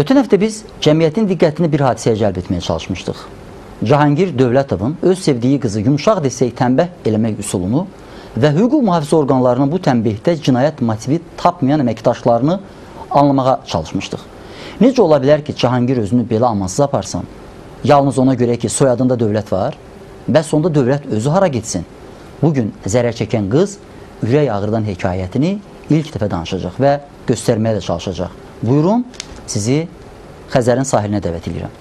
Ötən həftə biz cəmiyyətin diqqətini bir hadisəyə cəlb etməyə çalışmışdıq. Cahangir Dövlətovun öz sevdiyi qızı yumşaq desək tənbəh eləmək üsulunu və hüquq mühafizə orqanlarının bu tənbihdə cinayət motivi tapmayan əməkdaşlarını anlamağa çalışmışdıq. Necə ola bilər ki, Cahangir özünü belə amansız aparsın? Yalnız ona görə ki, soyadında dövlət var, bəs onda dövlət özü hara getsin? Bugün zərər çəkən qız ürək ağrıdan hekayətini ilk dəfə danışacaq və göstərməyə də çalışacaq. Buyurun, sizi Xəzərin sahilinə dəvət edirəm.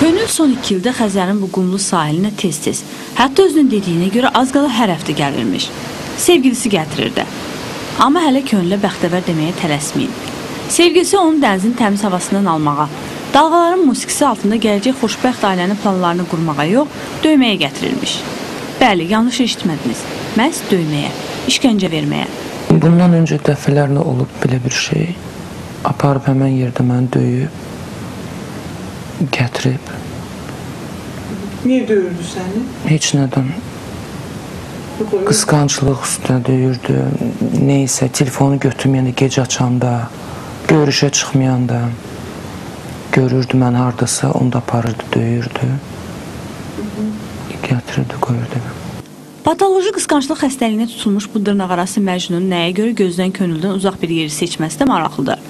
Könül son iki ildə Xəzərin bu qumlu sahilinə tez-tez, hətta özünün dediyinə görə az qala hər həftə gəlirmiş. Sevgilisi gətirirdi. Amma hələ könülə bəxtəvər deməyə tələsməyin. Sevgilisi onun dənizin təmiz havasından almağa, dalğaların musiqisi altında gələcək xoşbəxt ailənin planlarını qurmağa yox, döyməyə gətirilmiş. Bəli, yanlış eşitmədiniz. Məhz döyməyə, işgəncə verməyə. Bundan öncə dəfələrlə olub belə bir şey. Aparıb həmən yerdə məni döyüb, gətirib. Niyə döyürdü səni? Heç nədən qısqanclıq üstünə döyürdü. Neysə, telefonu götürməyəndə gecə açanda, görüşə çıxmayanda görürdü mən hardasa, onu da aparırdı, döyürdü. Gətirirdi, qoyurdu. Patoloji qısqanclıq xəstəliyinə tutulmuş bu dırnaqarası məcnun nəyə görə gözdən könüldən uzaq bir yeri seçməsi də maraqlıdır.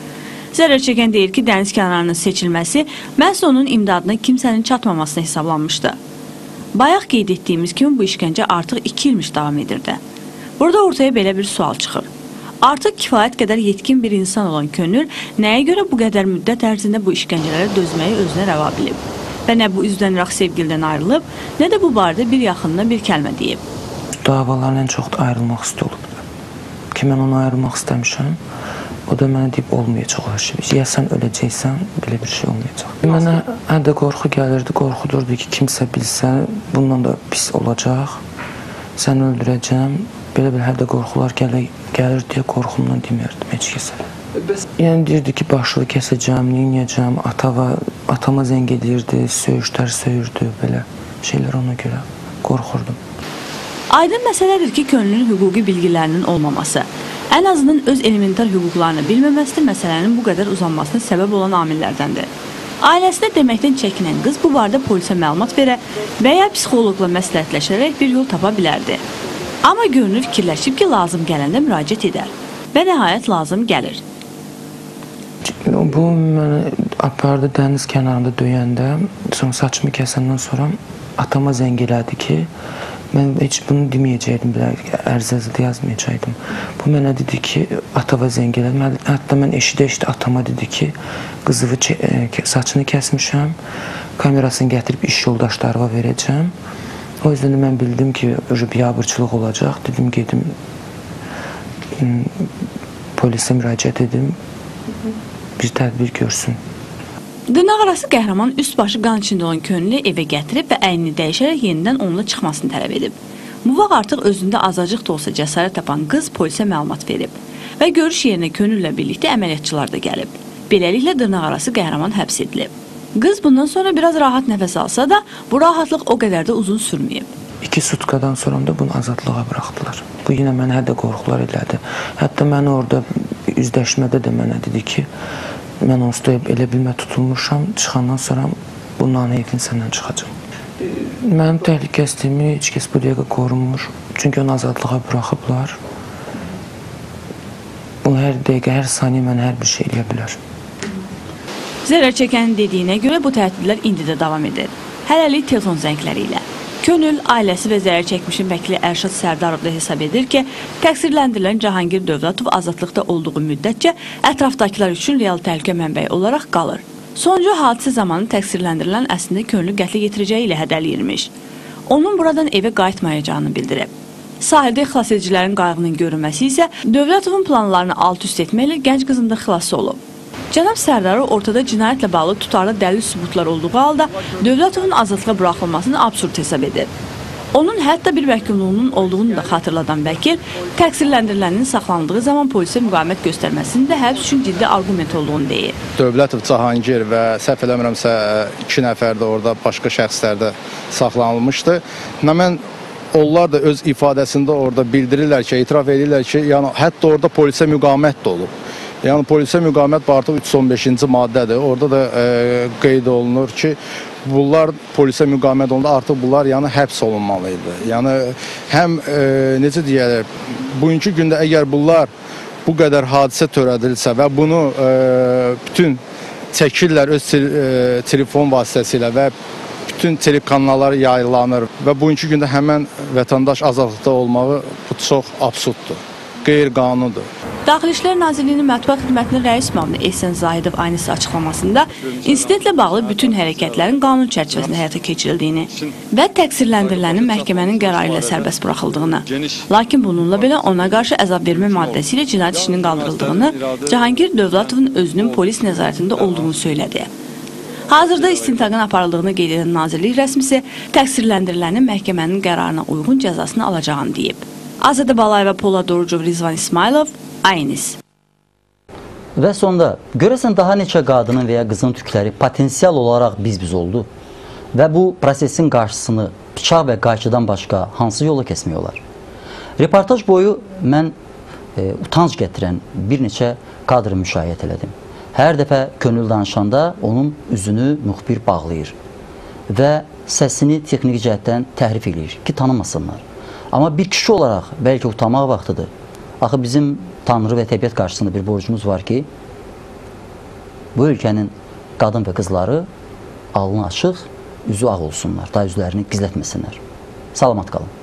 Zərər çəkən deyir ki, dəniz kənarının seçilməsi məhz onun imdadına kimsənin çatmamasına hesablanmışdı. Bayaq qeyd etdiyimiz kimi bu işgəncə artıq 2 ilmiş davam edirdi. Burada ortaya belə bir sual çıxır. Artıq kifayət qədər yetkin bir insan olan könül nəyə görə bu qədər müddət ərzində bu işgəncələrə dözməyi özünə rəva bilib? Və nə bu üzdən iraq sevgilidən ayrılıb, nə də bu barədə bir yaxınına bir kəlmə deyib. Davaların ən çox da ayrılmaq istə olub. Ki mən onu ayrılmaq istəmişəm. O da mənə deyib olmayacaq o şey. Ya sən öləcəksən, belə bir şey olmayacaq. Mənə hə də qorxu gəlirdi, qorxudurdu ki, kimsə bilsə, bundan da pis olacaq. Səni öldürəcəm. Belə-belə hər də qorxular gəlir, gəlir deyə qorxumdan demirdim heç kəsə. Bəs Yəni deyirdi ki, başını kəsəcəm, neyniyəcəm, atava, atama zəng edirdi, söyüşlər söyürdü, belə şeylər ona görə qorxurdum. Aydın məsələdir ki, könüllünün hüquqi bilgilərinin olmaması, ən azından öz elementar hüquqlarını bilməməsi məsələnin bu qədər uzanmasına səbəb olan amillərdəndir. Ailəsinə deməkdən çəkinən qız bu barədə polisə məlumat verə və ya psixoloqla məsləhətləşərək bir yol tapa bilərdi. Amma görünür fikirləşib ki, lazım gələndə müraciət edər və nəhayət lazım gəlir. Bu mənə apardı dəniz kənarında döyəndə, sonra saçımı kəsəndən sonra atama zəng elədi ki, mən heç bunu deməyəcəydim, ərizədə yazmayacaqdım. Bu mənə dedi ki, atava zəng elədi. Mən, hətta mən eşidə-eşidə atama dedi ki, qızıvı ə, saçını kəsmişəm, kamerasını gətirib iş yoldaşlarıma verəcəm. O yüzden də mən bildim ki, biabırçılıq olacaq. Dedim gedim polisə müraciət edim. Bir tədbir görsün. Dırnaqarası qəhrəman üst başı qan içində olan könüllü evə gətirib və əynini dəyişərək yenidən onunla çıxmasını tələb edib. Bu vaxt artıq özündə azacıq da olsa cəsarət tapan qız polisə məlumat verib və görüş yerinə könüllə birlikdə əməliyyatçılar da gəlib. Beləliklə dırnaqarası qəhrəman həbs edilib. Qız bundan sonra biraz rahat nəfəs alsa da, bu rahatlıq o qədər də uzun sürməyib. İki sutkadan sonra da bunu azadlığa buraxdılar. Bu yenə mənə hədə qorxular elədi. Hətta məni orada üzləşmədə də mənə dedi ki, mən onsuz da elə bilmə tutulmuşam, çıxandan sonra bu nanə evin səndən çıxacaq. Mənim təhlükəsizliyimi heç kəs bu dəqiqə qorunmur. Çünki onu azadlığa buraxıblar. Bu hər dəqiqə, hər saniyə mənə hər bir şey eləyə bilər. Zərər çəkənin dediyinə görə bu təhdidlər indi də davam edir. Hələlik telefon zəngləri ilə. Könül, ailəsi və zərər çəkmişin vəkili Ərşad Sərdarov da hesab edir ki, təqsirləndirilən Cahangir Dövlətov azadlıqda olduğu müddətcə ətrafdakılar üçün real təhlükə mənbəyi olaraq qalır. Sonuncu hadisə zamanı təqsirləndirilən əslində könlü qətlə yetirəcəyi ilə hədəliyirmiş. Onun buradan evə qayıtmayacağını bildirib. Sahildə xilas edicilərin qayğının görünməsi isə Dövlətovun planlarını alt-üst etməklə gənc qızın da xilası olub. Cənab Sərdarov ortada cinayətlə bağlı tutarlı dəlil sübutlar olduğu halda Dövlətovun azadlığa buraxılmasını absurd hesab edir. Onun hətta bir məhkumluğunun olduğunu da xatırladan vəkil təqsirləndirilənin saxlandığı zaman polisə müqavimət göstərməsinin də həbs üçün ciddi arqument olduğunu deyir. Dövlətov Cahangir və səhv eləmirəmsə 2 nəfər də orada başqa şəxslər də saxlanılmışdı. Mən onlar da öz ifadəsində orada bildirirlər ki, etiraf edirlər ki, yəni hətta orada polisə müqavimət də olub. Yəni polisə müqavimət bu artıq 315-ci maddədir. Orada da e, qeyd olunur ki, bunlar polisə müqavimət olanda artıq bunlar yəni həbs olunmalı idi. Yəni həm e, necə deyirlər, bugünkü gündə əgər bunlar bu qədər hadisə törədilsə və bunu e, bütün çəkirlər öz e, telefon vasitəsilə və bütün telekanallara yayılanır və bugünkü gündə həmən vətəndaş azadlıqda olmağı bu çox absurddur. Qeyri-qanundur. Daxili İşlər Nazirliyinin mətbuat xidmətinin rəis müavini Ehsən Zahidov aynısı açıqlamasında insidentlə bağlı bütün hərəkətlərin qanun çərçivəsində həyata keçirildiyini və təqsirləndirilənin məhkəmənin qərarı ilə sərbəst buraxıldığını, lakin bununla belə ona qarşı əzab vermə maddəsi ilə cinayət işinin qaldırıldığını Cahangir Dövlətovun özünün polis nəzarətində olduğunu söylədi. Hazırda istintaqın aparıldığını qeyd edən nazirlik rəsmisi təqsirləndirilənin məhkəmənin qərarına uyğun cəzasını alacağını deyib. Azadə Balayeva, Pola Dorucov, Rizvan İsmailov, Aynis. Və sonda görəsən daha neçə qadının və ya qızın tükləri potensial olaraq biz-biz oldu və bu prosesin qarşısını bıçaq və qayçıdan başqa hansı yola kəsmək olar? Reportaj boyu mən e, utanc gətirən bir neçə kadr müşahidə elədim. Hər dəfə könül danışanda onun üzünü müxbir bağlayır və səsini texniki cəhətdən təhrif eləyir ki, tanımasınlar. Amma bir kişi olaraq bəlkə utanmaq vaxtıdır. Axı bizim Tanrı və təbiət qarşısında bir borcumuz var ki, bu ölkənin qadın və qızları alnı açıq, üzü ağ olsunlar, da üzlərini gizlətməsinlər. Salamat qalın.